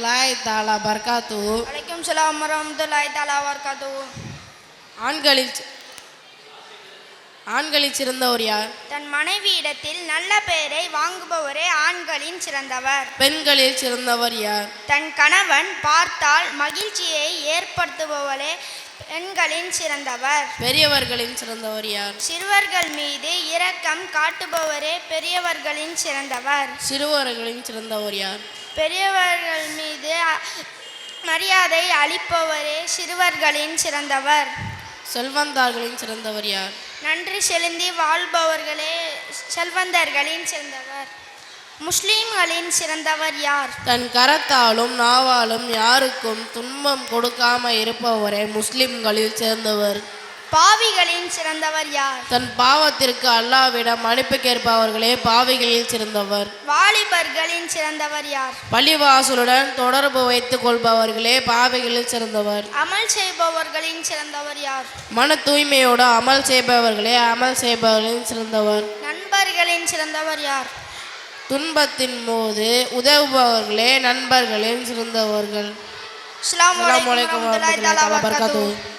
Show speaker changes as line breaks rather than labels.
வரமத்துல்லாய் தாலா பர்காத்து
வலைக்கும் சலாம் வரமத்துல்லாய் தாலா வர்காத்து
ஆண்களில் ஆண்களில் சிறந்தவர் யார்?
தன் மனைவியிடத்தில் நல்ல பெயரை வாங்குபவரே ஆண்களின் சிறந்தவர்.
பெண்களில் சிறந்தவர் யார்?
தன் கணவன் பார்த்தால் மகிழ்ச்சியை ஏற்படுத்துபவரே பெண்களின் சிறந்தவர்.
பெரியவர்களின் சிறந்தவர் யார்?
சிறுவர்கள் மீது இரக்கம் காட்டுபவரே பெரியவர்களின் சிறந்தவர்.
சிறுவர்களின் சிறந்தவர் யார்?
பெரியவர்கள் மீது மரியாதை அளிப்பவரே சிறுவர்களின் சிறந்தவர்.
செல்வந்தார்களின் சிறந்தவர் யார்?
நன்றி செலுந்தி வாழ்பவர்களே செல்வந்தர்களின் சிறந்தவர். முஸ்லிம்களின் சிறந்தவர் யார்?
தன் கரத்தாலும் நாவாலும் யாருக்கும் துன்பம் கொடுக்காம இருப்பவரே முஸ்லிம்களில் சேர்ந்தவர்.
பாவிகளின் சிறந்தவர் யார்?
தன் பாவத்திற்கு அல்லாவிடம் மன்னிப்பு கேட்பவர்களே பாவிகளில் சிறந்தவர்.
வாலிபர்களின் சிறந்தவர் யார்?
பள்ளிவாசலுடன் தொடர்பு வைத்துக் கொள்பவர்களே பாவிகளில் சிறந்தவர்.
அமல் செய்பவர்களின் சிறந்தவர் யார்?
மன தூய்மையோடு அமல் செய்பவர்களே அமல் செய்பவர்களின் சிறந்தவர்.
நண்பர்களின் சிறந்தவர் யார்?
துன்பத்தின் போது உதவுபவர்களே நண்பர்களின் சிறந்தவர்கள்.
தஆலா
வரஹ்மத்துல்லாஹி
வபரகாத்துஹு.
வபரகாத்துஹு.